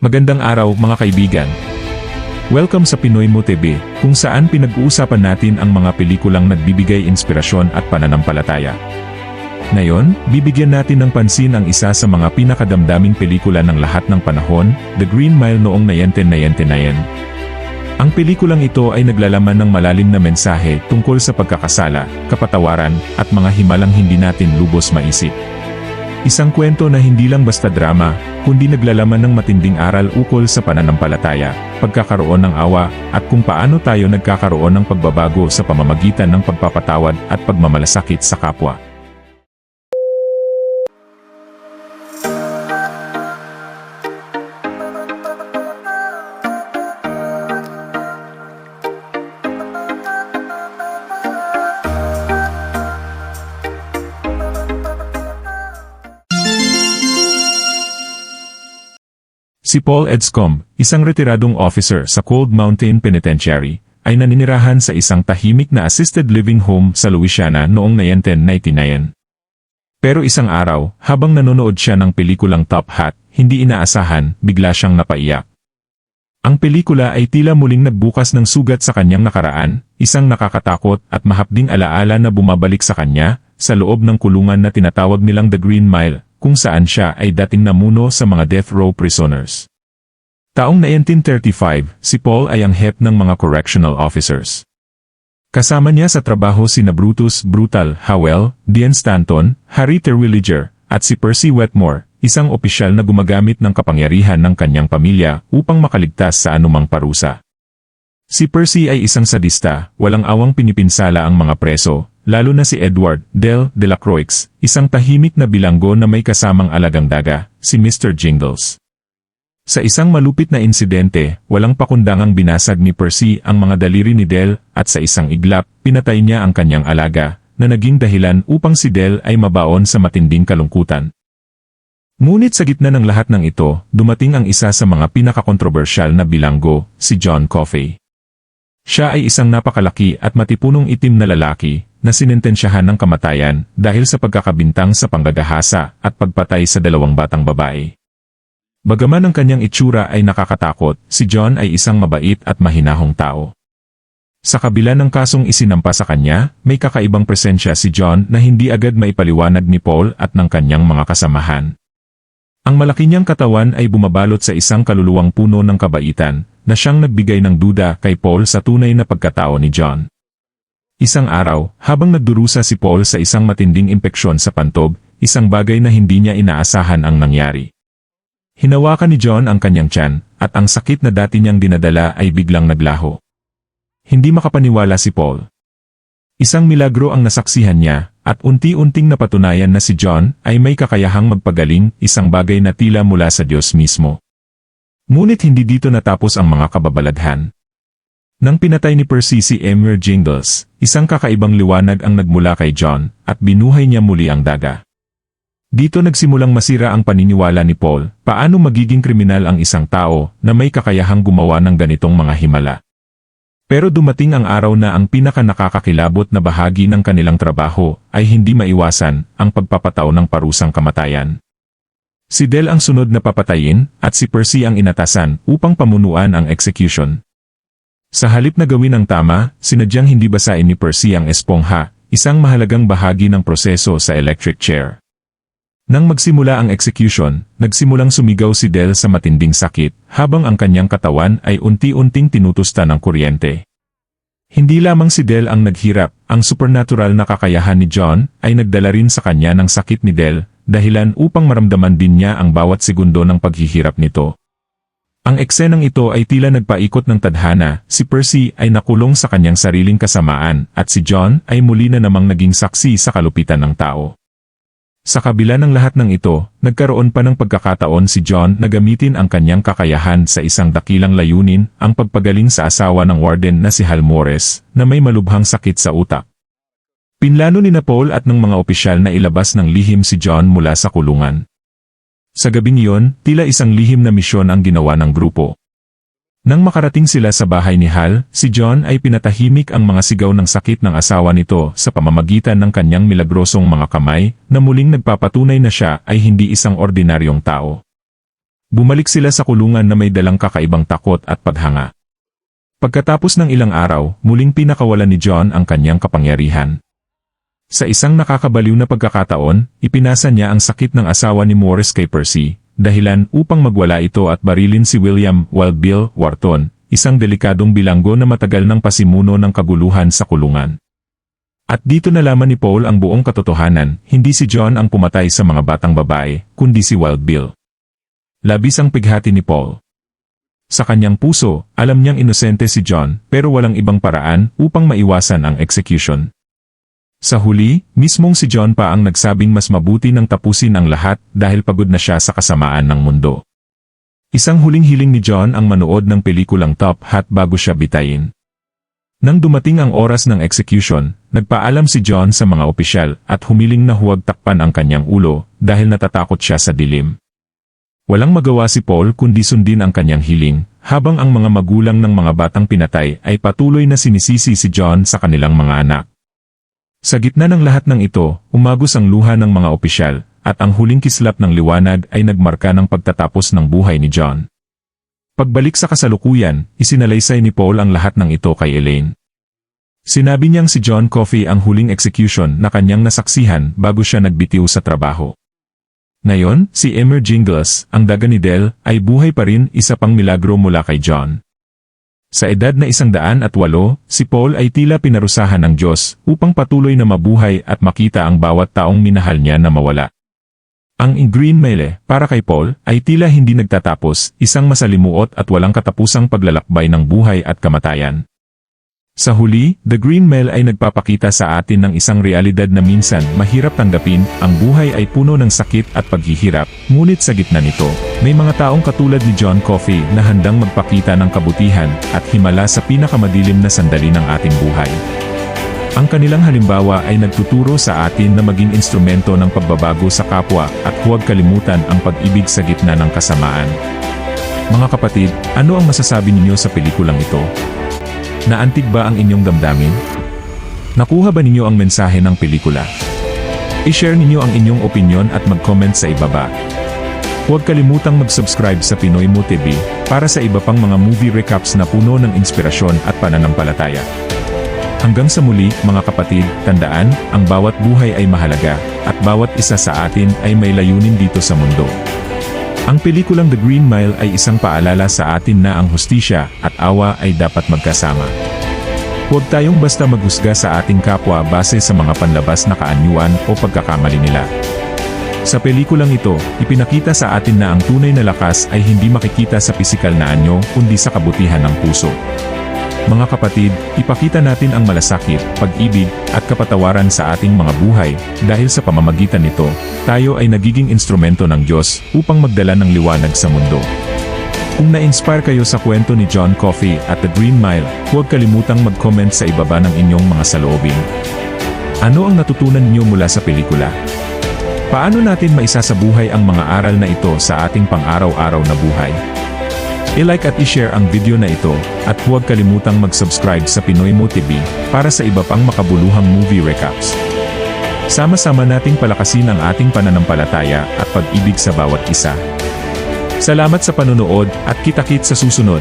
Magandang araw mga kaibigan. Welcome sa Pinoy Mo TV, kung saan pinag-uusapan natin ang mga pelikulang nagbibigay inspirasyon at pananampalataya. Ngayon, bibigyan natin ng pansin ang isa sa mga pinakadamdaming pelikula ng lahat ng panahon, The Green Mile noong 1999. Ang pelikulang ito ay naglalaman ng malalim na mensahe tungkol sa pagkakasala, kapatawaran, at mga himalang hindi natin lubos maisip. Isang kwento na hindi lang basta drama, kundi naglalaman ng matinding aral ukol sa pananampalataya, pagkakaroon ng awa, at kung paano tayo nagkakaroon ng pagbabago sa pamamagitan ng pagpapatawad at pagmamalasakit sa kapwa. Si Paul Edscombe, isang retiradong officer sa Cold Mountain Penitentiary, ay naninirahan sa isang tahimik na assisted living home sa Louisiana noong 1999. Pero isang araw, habang nanonood siya ng pelikulang Top Hat, hindi inaasahan, bigla siyang napaiyak. Ang pelikula ay tila muling nagbukas ng sugat sa kanyang nakaraan, isang nakakatakot at mahapding alaala na bumabalik sa kanya, sa loob ng kulungan na tinatawag nilang The Green Mile, kung saan siya ay dating namuno sa mga death row prisoners. Taong 1935, si Paul ay ang head ng mga correctional officers. Kasama niya sa trabaho sina Brutus Brutal Howell, Dean Stanton, Harry Terwilliger, at si Percy Wetmore, isang opisyal na gumagamit ng kapangyarihan ng kanyang pamilya upang makaligtas sa anumang parusa. Si Percy ay isang sadista, walang awang pinipinsala ang mga preso, lalo na si Edward Del de la Croix, isang tahimik na bilanggo na may kasamang alagang daga, si Mr. Jingles. Sa isang malupit na insidente, walang pakundangang binasag ni Percy ang mga daliri ni Del at sa isang iglap, pinatay niya ang kanyang alaga, na naging dahilan upang si Del ay mabaon sa matinding kalungkutan. Ngunit sa gitna ng lahat ng ito, dumating ang isa sa mga pinakakontrobersyal na bilanggo, si John Coffey. Siya ay isang napakalaki at matipunong itim na lalaki na sinentensyahan ng kamatayan dahil sa pagkakabintang sa panggagahasa at pagpatay sa dalawang batang babae. Bagaman ang kanyang itsura ay nakakatakot, si John ay isang mabait at mahinahong tao. Sa kabila ng kasong isinampa sa kanya, may kakaibang presensya si John na hindi agad maipaliwanag ni Paul at ng kanyang mga kasamahan. Ang malaki niyang katawan ay bumabalot sa isang kaluluwang puno ng kabaitan, na siyang nagbigay ng duda kay Paul sa tunay na pagkatao ni John. Isang araw, habang nagdurusa si Paul sa isang matinding impeksyon sa pantog, isang bagay na hindi niya inaasahan ang nangyari. Hinawakan ni John ang kanyang tiyan, at ang sakit na dati niyang dinadala ay biglang naglaho. Hindi makapaniwala si Paul. Isang milagro ang nasaksihan niya, at unti-unting napatunayan na si John ay may kakayahang magpagaling, isang bagay na tila mula sa Diyos mismo. Ngunit hindi dito natapos ang mga kababalaghan. Nang pinatay ni Percy si Emir Jingles, isang kakaibang liwanag ang nagmula kay John, at binuhay niya muli ang daga. Dito nagsimulang masira ang paniniwala ni Paul, paano magiging kriminal ang isang tao na may kakayahang gumawa ng ganitong mga himala. Pero dumating ang araw na ang pinaka nakakakilabot na bahagi ng kanilang trabaho ay hindi maiwasan ang pagpapataw ng parusang kamatayan. Si Del ang sunod na papatayin at si Percy ang inatasan upang pamunuan ang execution. Sa halip na gawin ang tama, sinadyang hindi basain ni Percy ang espongha, isang mahalagang bahagi ng proseso sa electric chair. Nang magsimula ang execution, nagsimulang sumigaw si Del sa matinding sakit, habang ang kanyang katawan ay unti-unting tinutusta ng kuryente. Hindi lamang si Del ang naghirap, ang supernatural na kakayahan ni John ay nagdala rin sa kanya ng sakit ni Del, dahilan upang maramdaman din niya ang bawat segundo ng paghihirap nito. Ang eksenang ito ay tila nagpaikot ng tadhana, si Percy ay nakulong sa kanyang sariling kasamaan, at si John ay muli na namang naging saksi sa kalupitan ng tao. Sa kabila ng lahat ng ito, nagkaroon pa ng pagkakataon si John na gamitin ang kanyang kakayahan sa isang dakilang layunin, ang pagpagaling sa asawa ng warden na si Hal Morris, na may malubhang sakit sa utak. Pinlano ni na Paul at ng mga opisyal na ilabas ng lihim si John mula sa kulungan. Sa gabing iyon, tila isang lihim na misyon ang ginawa ng grupo. Nang makarating sila sa bahay ni Hal, si John ay pinatahimik ang mga sigaw ng sakit ng asawa nito sa pamamagitan ng kanyang milagrosong mga kamay na muling nagpapatunay na siya ay hindi isang ordinaryong tao. Bumalik sila sa kulungan na may dalang kakaibang takot at paghanga. Pagkatapos ng ilang araw, muling pinakawalan ni John ang kanyang kapangyarihan. Sa isang nakakabaliw na pagkakataon, ipinasa niya ang sakit ng asawa ni Morris kay Percy, dahilan upang magwala ito at barilin si William Wild Bill Wharton, isang delikadong bilanggo na matagal ng pasimuno ng kaguluhan sa kulungan. At dito nalaman ni Paul ang buong katotohanan, hindi si John ang pumatay sa mga batang babae, kundi si Wild Bill. Labis ang pighati ni Paul. Sa kanyang puso, alam niyang inosente si John pero walang ibang paraan upang maiwasan ang execution. Sa huli, mismong si John pa ang nagsabing mas mabuti nang tapusin ang lahat dahil pagod na siya sa kasamaan ng mundo. Isang huling hiling ni John ang manood ng pelikulang Top Hat bago siya bitayin. Nang dumating ang oras ng execution, nagpaalam si John sa mga opisyal at humiling na huwag takpan ang kanyang ulo dahil natatakot siya sa dilim. Walang magawa si Paul kundi sundin ang kanyang hiling, habang ang mga magulang ng mga batang pinatay ay patuloy na sinisisi si John sa kanilang mga anak. Sa gitna ng lahat ng ito, umagos ang luha ng mga opisyal, at ang huling kislap ng liwanag ay nagmarka ng pagtatapos ng buhay ni John. Pagbalik sa kasalukuyan, isinalaysay ni Paul ang lahat ng ito kay Elaine. Sinabi niyang si John Coffey ang huling execution na kanyang nasaksihan bago siya nagbitiw sa trabaho. Ngayon, si Emer Jingles, ang daga ni Del, ay buhay pa rin isa pang milagro mula kay John. Sa edad na isang daan at walo, si Paul ay tila pinarusahan ng Diyos upang patuloy na mabuhay at makita ang bawat taong minahal niya na mawala. Ang In Mile, para kay Paul, ay tila hindi nagtatapos, isang masalimuot at walang katapusang paglalakbay ng buhay at kamatayan. Sa huli, The Green Mile ay nagpapakita sa atin ng isang realidad na minsan mahirap tanggapin, ang buhay ay puno ng sakit at paghihirap, ngunit sa gitna nito, may mga taong katulad ni John Coffey na handang magpakita ng kabutihan at himala sa pinakamadilim na sandali ng ating buhay. Ang kanilang halimbawa ay nagtuturo sa atin na maging instrumento ng pagbabago sa kapwa at huwag kalimutan ang pag-ibig sa gitna ng kasamaan. Mga kapatid, ano ang masasabi ninyo sa pelikulang ito? Naantig ba ang inyong damdamin? Nakuha ba ninyo ang mensahe ng pelikula? I-share ninyo ang inyong opinion at mag-comment sa ibaba. Huwag kalimutang mag-subscribe sa Pinoy Mo TV para sa iba pang mga movie recaps na puno ng inspirasyon at pananampalataya. Hanggang sa muli, mga kapatid, tandaan, ang bawat buhay ay mahalaga, at bawat isa sa atin ay may layunin dito sa mundo. Ang pelikulang The Green Mile ay isang paalala sa atin na ang hustisya at awa ay dapat magkasama. Huwag tayong basta maghusga sa ating kapwa base sa mga panlabas na kaanyuan o pagkakamali nila. Sa pelikulang ito, ipinakita sa atin na ang tunay na lakas ay hindi makikita sa pisikal na anyo kundi sa kabutihan ng puso. Mga kapatid, ipakita natin ang malasakit, pag-ibig, at kapatawaran sa ating mga buhay, dahil sa pamamagitan nito, tayo ay nagiging instrumento ng Diyos upang magdala ng liwanag sa mundo. Kung na-inspire kayo sa kwento ni John Coffey at The Green Mile, huwag kalimutang mag-comment sa ibaba ng inyong mga saloobin. Ano ang natutunan niyo mula sa pelikula? Paano natin maisasabuhay ang mga aral na ito sa ating pang-araw-araw na buhay? I-like at i-share ang video na ito, at huwag kalimutang mag-subscribe sa Pinoy Mo TV para sa iba pang makabuluhang movie recaps. Sama-sama nating palakasin ang ating pananampalataya at pag-ibig sa bawat isa. Salamat sa panunood at kita-kit sa susunod.